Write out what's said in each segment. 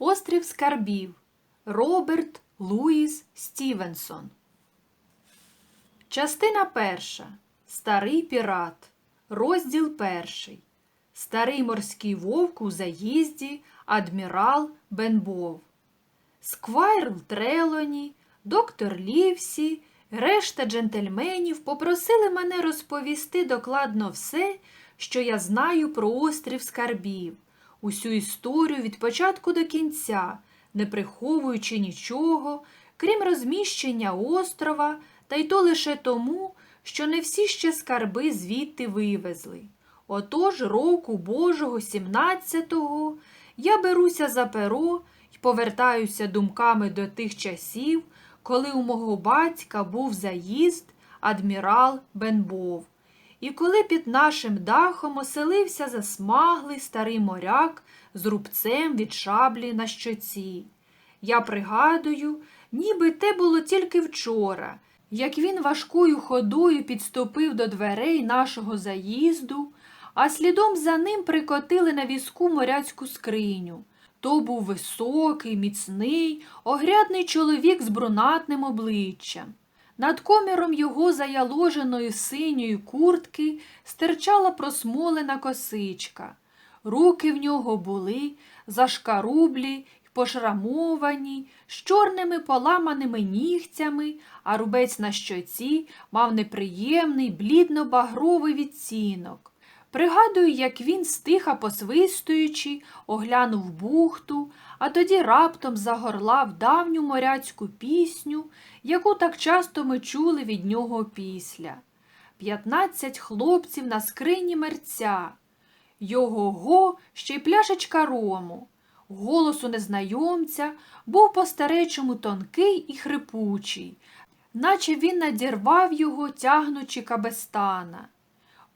Острів Скарбів Роберт Луїс Стівенсон. Частина перша. Старий пірат. Розділ перший. Старий морський вовк у заїзді. Адмірал Бенбов. Сквайр Трелоні, доктор Лівсі, решта джентльменів попросили мене розповісти докладно все, що я знаю про острів Скарбів, усю історію від початку до кінця, не приховуючи нічого, крім розміщення острова, та й то лише тому, що не всі ще скарби звідти вивезли. Отож року Божого 17-го я беруся за перо й повертаюся думками до тих часів, коли у мого батька був заїзд адмірал Бенбов. І коли під нашим дахом оселився засмаглий старий моряк з рубцем від шаблі на щоці. Я пригадую, ніби те було тільки вчора, як він важкою ходою підступив до дверей нашого заїзду, а слідом за ним прикотили на візку моряцьку скриню. То був високий, міцний, огрядний чоловік з брунатним обличчям. Над коміром його заяложеної синьої куртки стирчала просмолена косичка. Руки в нього були зашкарублі й пошрамовані, з чорними поламаними нігтями, а рубець на щоці мав неприємний блідно-багровий відцінок. Пригадую, як він, стиха посвистуючи, оглянув бухту, а тоді раптом загорлав давню моряцьку пісню, яку так часто ми чули від нього після. П'ятнадцять хлопців на скрині мерця. Його го ще й пляшечка рому. Голос у незнайомця був по-старечому тонкий і хрипучий, наче він надірвав його, тягнучи кабестана.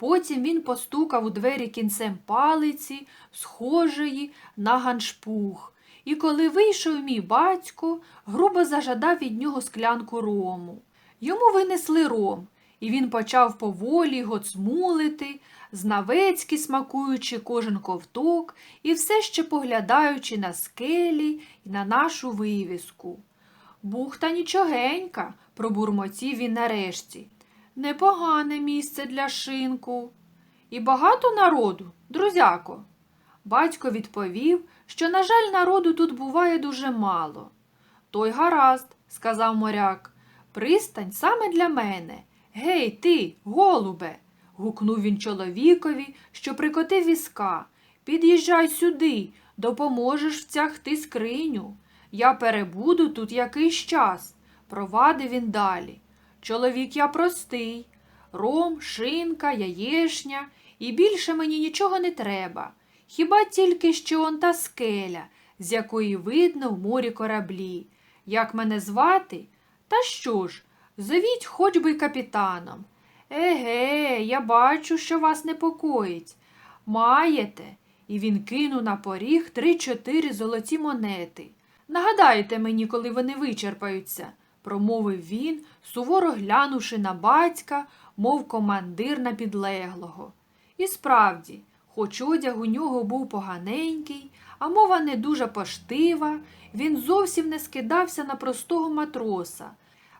Потім він постукав у двері кінцем палиці, схожої на ганшпух, і коли вийшов мій батько, грубо зажадав від нього склянку рому. Йому винесли ром, і він почав поволі його цмулити, знавецьки смакуючи кожен ковток і все ще поглядаючи на скелі і на нашу вивіску. Бухта нічогенька, пробурмотів він нарешті. Непогане місце для шинку. І багато народу, друзяко. Батько відповів, що, на жаль, народу тут буває дуже мало. Той гаразд, сказав моряк, пристань саме для мене. Гей, ти, голубе. гукнув він чоловікові, що прикотив візка. Під'їжджай сюди, допоможеш втягти скриню. Я перебуду тут якийсь час, провадив він далі. Чоловік я простий, ром, шинка, яєшня, і більше мені нічого не треба. Хіба тільки що он та скеля, з якої видно в морі кораблі. Як мене звати? Та що ж, зовіть хоч би капітаном. Еге, я бачу, що вас непокоїть. Маєте. І він кинув на поріг три-чотири золоті монети. Нагадайте мені, коли вони вичерпаються, промовив він, суворо глянувши на батька, мов командир на підлеглого. І справді, хоч одяг у нього був поганенький, а мова не дуже поштива, він зовсім не скидався на простого матроса.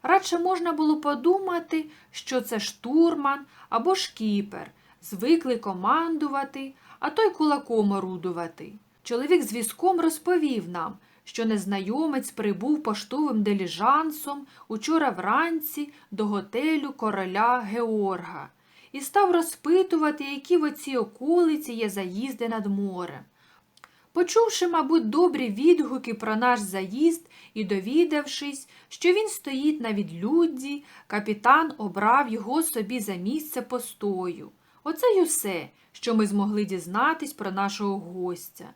Радше можна було подумати, що це штурман або шкіпер, звикли командувати, а той кулаком орудувати. Чоловік з візком розповів нам, що незнайомець прибув поштовим деліжансом учора вранці до готелю короля Георга і став розпитувати, які в оцій околиці є заїзди над морем. Почувши, мабуть, добрі відгуки про наш заїзд і довідавшись, що він стоїть на відлюдді, капітан обрав його собі за місце постою. Оце й усе, що ми змогли дізнатись про нашого гостя.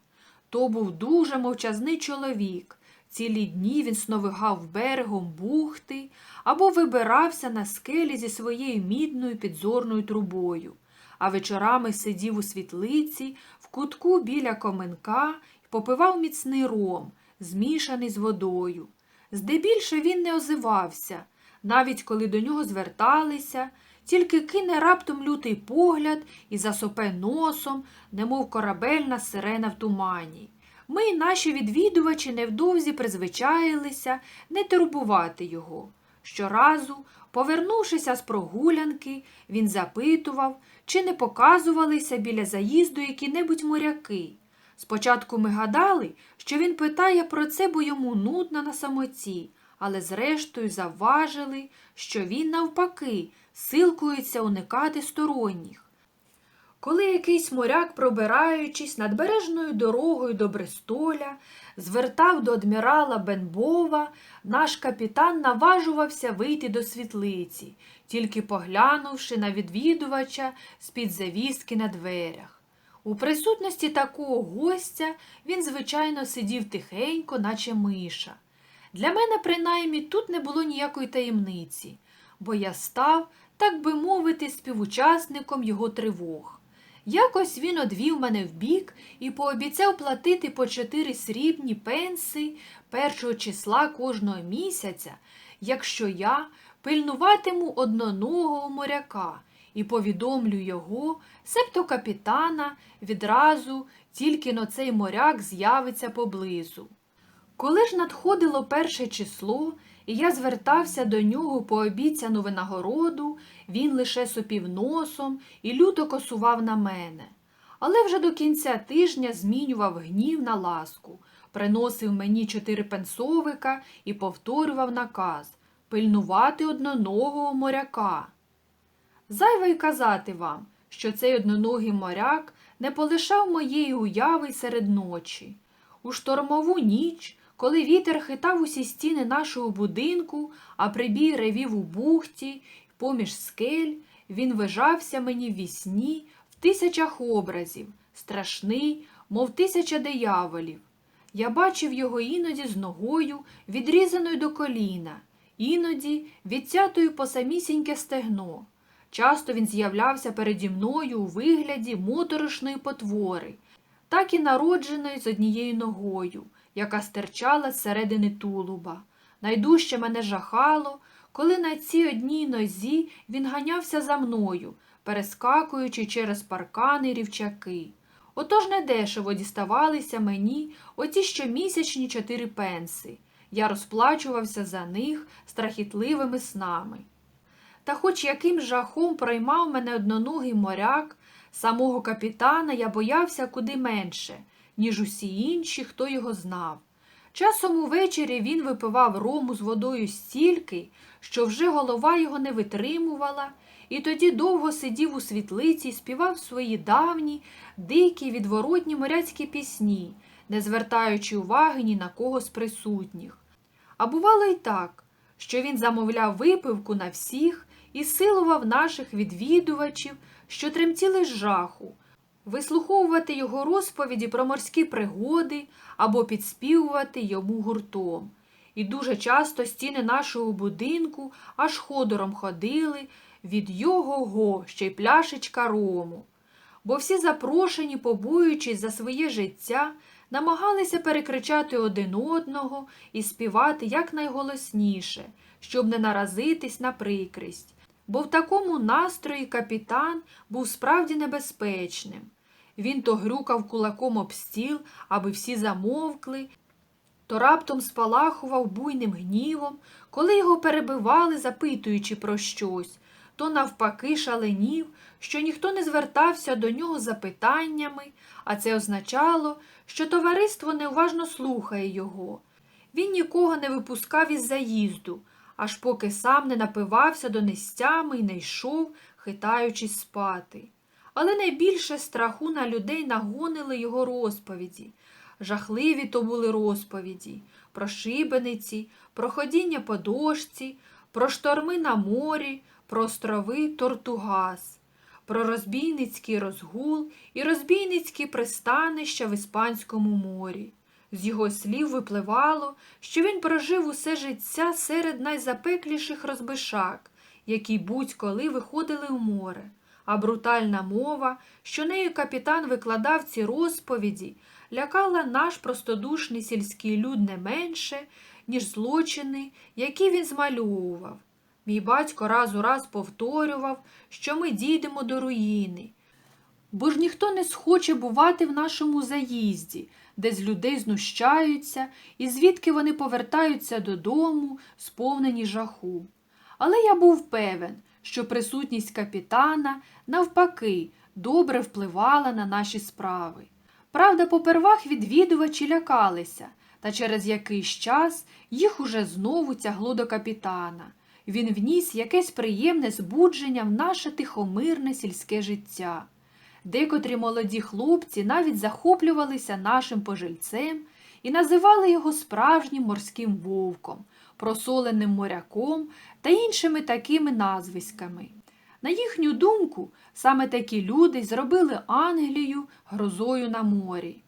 То був дуже мовчазний чоловік. Цілі дні він сновигав берегом бухти або вибирався на скелі зі своєю мідною підзорною трубою, а вечорами сидів у світлиці в кутку біля коменка і попивав міцний ром, змішаний з водою. Здебільше він не озивався, навіть коли до нього зверталися, тільки кине раптом лютий погляд і засопе носом, немов корабельна сирена в тумані. Ми наші відвідувачі невдовзі призвичаїлися не турбувати його. Щоразу, повернувшися з прогулянки, він запитував, чи не показувалися біля заїзду які-небудь моряки. Спочатку ми гадали, що він питає про це, бо йому нудно на самоті, але зрештою завважили, що він, навпаки, силкується уникати сторонніх. Коли якийсь моряк, пробираючись надбережною дорогою до Брестоля, звертав до адмірала Бенбова, наш капітан наважувався вийти до світлиці, тільки поглянувши на відвідувача з-під завіски на дверях. У присутності такого гостя він, звичайно, сидів тихенько, наче миша. Для мене, принаймні, тут не було ніякої таємниці, бо я став, так би мовити, співучасником його тривог. Якось він одвів мене вбік і пообіцяв платити по чотири срібні пенси першого числа кожного місяця, якщо я пильнуватиму одноногого моряка і повідомлю його, себто капітана, відразу тільки но цей моряк з'явиться поблизу. Коли ж надходило перше число, і я звертався до нього по обіцяну винагороду, він лише сопів носом і люто косував на мене. Але вже до кінця тижня змінював гнів на ласку, приносив мені чотири пенсовика і повторював наказ пильнувати одноногого моряка. Зайве й казати вам, що цей одноногий моряк не полишав моєї уяви серед ночі. У штормову ніч, коли вітер хитав усі стіни нашого будинку, а прибій ревів у бухті, поміж скель, він вижався мені в вісні в тисячах образів, страшний, мов тисяча дияволів. Я бачив його іноді з ногою, відрізаною до коліна, іноді відцятою по самісіньке стегно. Часто він з'являвся переді мною у вигляді моторошної потвори, так і народженої з однією ногою, яка стирчала з середини тулуба. Найдужче мене жахало, коли на цій одній нозі він ганявся за мною, перескакуючи через паркани рівчаки. Отож недешево діставалися мені оті щомісячні чотири пенси. Я розплачувався за них страхітливими снами. Та хоч яким жахом проймав мене одноногий моряк, самого капітана я боявся куди менше, ніж усі інші, хто його знав. Часом увечері він випивав рому з водою стільки, що вже голова його не витримувала, і тоді довго сидів у світлиці і співав свої давні, дикі, відворотні моряцькі пісні, не звертаючи уваги ні на кого з присутніх. А бувало й так, що він замовляв випивку на всіх і силував наших відвідувачів, що тремтіли з жаху, вислуховувати його розповіді про морські пригоди або підспівувати йому гуртом. І дуже часто стіни нашого будинку аж ходором ходили від його го ще й пляшечка рому. Бо всі запрошені, побоюючись за своє життя, намагалися перекричати один одного і співати якнайголосніше, щоб не наразитись на прикрість. Бо в такому настрої капітан був справді небезпечним. Він то грюкав кулаком об стіл, аби всі замовкли, то раптом спалахував буйним гнівом, коли його перебивали, запитуючи про щось, то навпаки шаленів, що ніхто не звертався до нього за питаннями, а це означало, що товариство неуважно слухає його. Він нікого не випускав із заїзду, аж поки сам не напивався донестями і не йшов, хитаючись спати. Але найбільше страху на людей нагонили його розповіді. Жахливі то були розповіді про шибениці, про ходіння по дошці, про шторми на морі, про острови Тортугас, про розбійницький розгул і розбійницькі пристанища в Іспанському морі. З його слів випливало, що він прожив усе життя серед найзапекліших розбишак, які будь-коли виходили в море, а брутальна мова, що нею капітан викладав ці розповіді, лякала наш простодушний сільський люд не менше, ніж злочини, які він змальовував. Мій батько раз у раз повторював, що ми дійдемо до руїни. Бо ж ніхто не схоче бувати в нашому заїзді, де з людей знущаються, і звідки вони повертаються додому, сповнені жаху. Але я був певен, що присутність капітана, навпаки, добре впливала на наші справи. Правда, попервах відвідувачі лякалися, та через якийсь час їх уже знову тягло до капітана. Він вніс якесь приємне збудження в наше тихомирне сільське життя. Декотрі молоді хлопці навіть захоплювалися нашим пожильцем і називали його справжнім морським вовком, просоленим моряком та іншими такими назвиськами. На їхню думку, саме такі люди зробили Англію грозою на морі.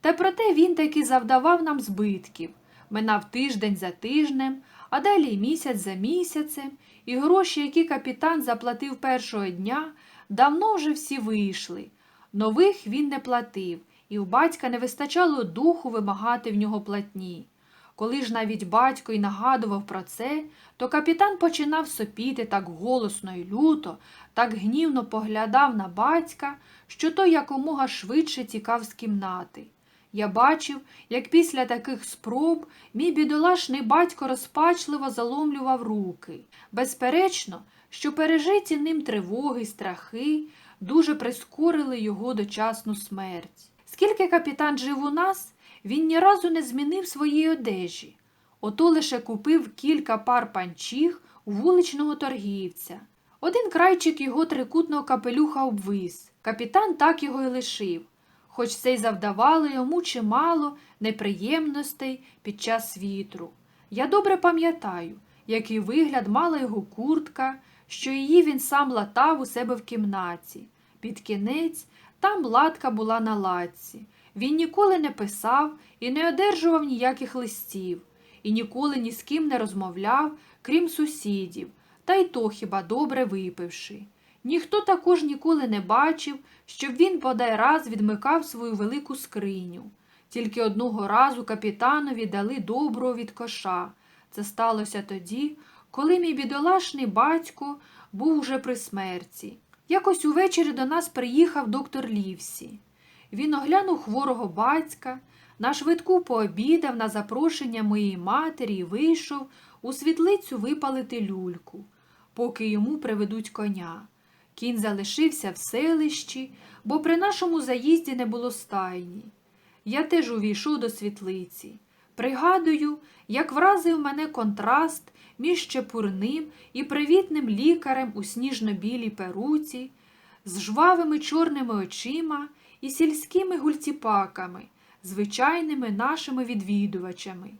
Та проте він таки завдавав нам збитків, минав тиждень за тижнем, а далі місяць за місяцем, і гроші, які капітан заплатив першого дня, давно вже всі вийшли. Нових він не платив, і в батька не вистачало духу вимагати в нього платні. Коли ж навіть батько й нагадував про це, то капітан починав сопіти так голосно і люто, так гнівно поглядав на батька, що той якомога швидше тікав з кімнати. Я бачив, як після таких спроб мій бідолашний батько розпачливо заломлював руки. Безперечно, що пережиті ним тривоги, страхи дуже прискорили його дочасну смерть. Скільки капітан жив у нас, він ні разу не змінив своєї одежі. Ото лише купив кілька пар панчіх у вуличного торгівця. Один крайчик його трикутного капелюха обвис. Капітан так його й лишив, хоч це й завдавало йому чимало неприємностей під час вітру. Я добре пам'ятаю, який вигляд мала його куртка, що її він сам латав у себе в кімнаті. Під кінець там латка була на латці. Він ніколи не писав і не одержував ніяких листів, і ніколи ні з ким не розмовляв, крім сусідів, та й то хіба добре випивши. Ніхто також ніколи не бачив, щоб він подай раз відмикав свою велику скриню. Тільки одного разу капітанові дали доброго від коша. Це сталося тоді, коли мій бідолашний батько був уже при смерті. Якось увечері до нас приїхав доктор Лівсі. Він оглянув хворого батька, на швидку пообідав на запрошення моєї матері і вийшов у світлицю випалити люльку, поки йому приведуть коня. Кінь залишився в селищі, бо при нашому заїзді не було стайні. Я теж увійшов до світлиці. Пригадую, як вразив мене контраст між чепурним і привітним лікарем у сніжно-білій перуці, з жвавими чорними очима і сільськими гульціпаками, звичайними нашими відвідувачами.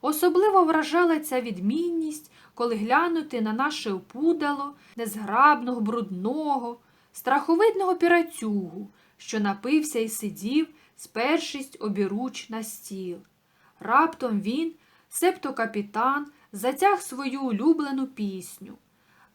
Особливо вражала ця відмінність, коли глянути на наше опудало, незграбного, брудного, страховидного пірацюгу, що напився і сидів, спершись обіруч на стіл. Раптом він, себто капітан, затяг свою улюблену пісню.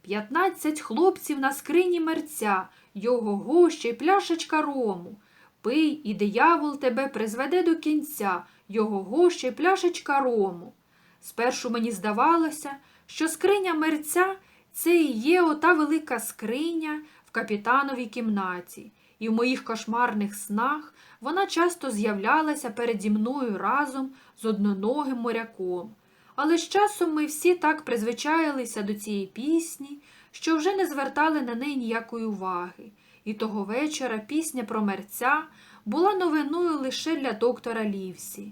П'ятнадцять хлопців на скрині мерця, його гоща й пляшечка рому. Пий, і диявол тебе призведе до кінця, його гоща й пляшечка рому. Спершу мені здавалося, що скриня мерця це і є ота велика скриня в капітановій кімнаті, і в моїх кошмарних снах вона часто з'являлася переді мною разом з одноногим моряком. Але з часом ми всі так призвичаїлися до цієї пісні, що вже не звертали на неї ніякої уваги, і того вечора пісня про мерця була новиною лише для доктора Лівсі.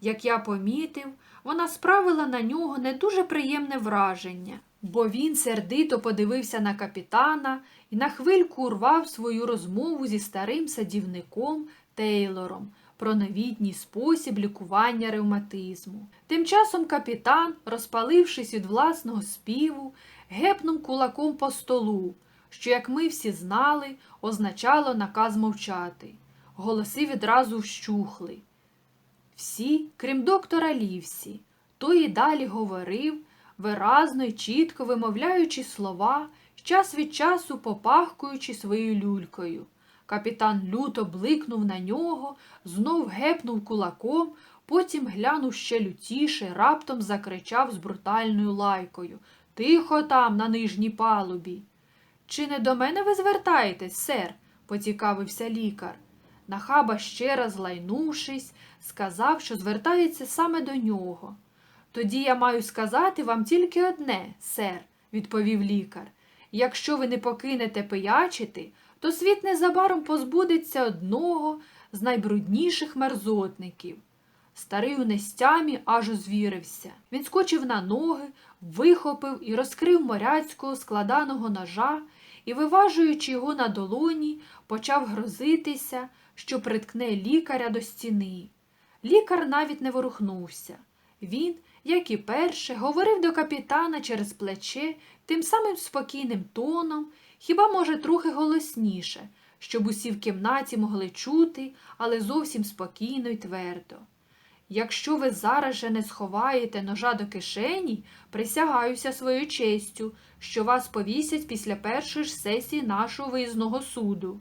Як я помітив, вона справила на нього не дуже приємне враження, бо він сердито подивився на капітана і на хвильку урвав свою розмову зі старим садівником Тейлором про новітній спосіб лікування ревматизму. Тим часом капітан, розпалившись від власного співу, гепнув кулаком по столу, що, як ми всі знали, означало наказ мовчати. Голоси відразу вщухли. Всі, крім доктора Лівсі, той і далі говорив, виразно й чітко вимовляючи слова, час від часу попахкуючи своєю люлькою. Капітан люто бликнув на нього, знов гепнув кулаком, потім глянув ще лютіше, раптом закричав з брутальною лайкою Тихо там, на нижній палубі. Чи не до мене ви звертаєтесь, сер? поцікавився лікар. Нахаба ще раз лайнувшись, сказав, що звертається саме до нього. Тоді я маю сказати вам тільки одне, сер, відповів лікар. Якщо ви не покинете пиячити, то світ незабаром позбудеться одного з найбрудніших мерзотників. Старий у нестямі аж озвірився. Він скочив на ноги, вихопив і розкрив моряцького складаного ножа і, виважуючи його на долоні, почав грозитися, що приткне лікаря до стіни. Лікар навіть не ворухнувся. Він, як і перше, говорив до капітана через плече тим самим спокійним тоном, хіба може трохи голосніше, щоб усі в кімнаті могли чути, але зовсім спокійно й твердо. Якщо ви зараз же не сховаєте ножа до кишені, присягаюся своєю честю, що вас повісять після першої ж сесії нашого виїзного суду.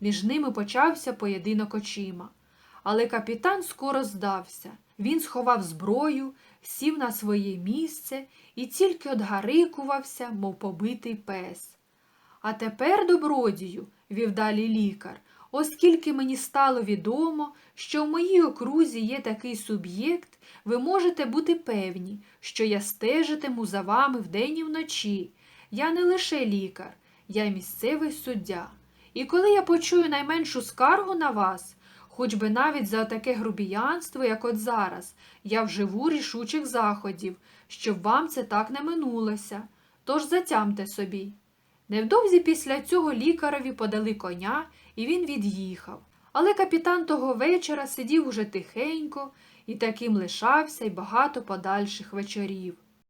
Між ними почався поєдинок очима. Але капітан скоро здався. Він сховав зброю, сів на своє місце і тільки одгарикувався, мов побитий пес. А тепер, добродію, вів далі лікар, оскільки мені стало відомо, що в моїй окрузі є такий суб'єкт, ви можете бути певні, що я стежитиму за вами вдень і вночі. Я не лише лікар, я місцевий суддя. І коли я почую найменшу скаргу на вас, хоч би навіть за таке грубіянство, як от зараз, я вживу рішучих заходів, щоб вам це так не минулося. Тож затямте собі. Невдовзі після цього лікареві подали коня, і він від'їхав. Але капітан того вечора сидів уже тихенько і таким лишався й багато подальших вечорів.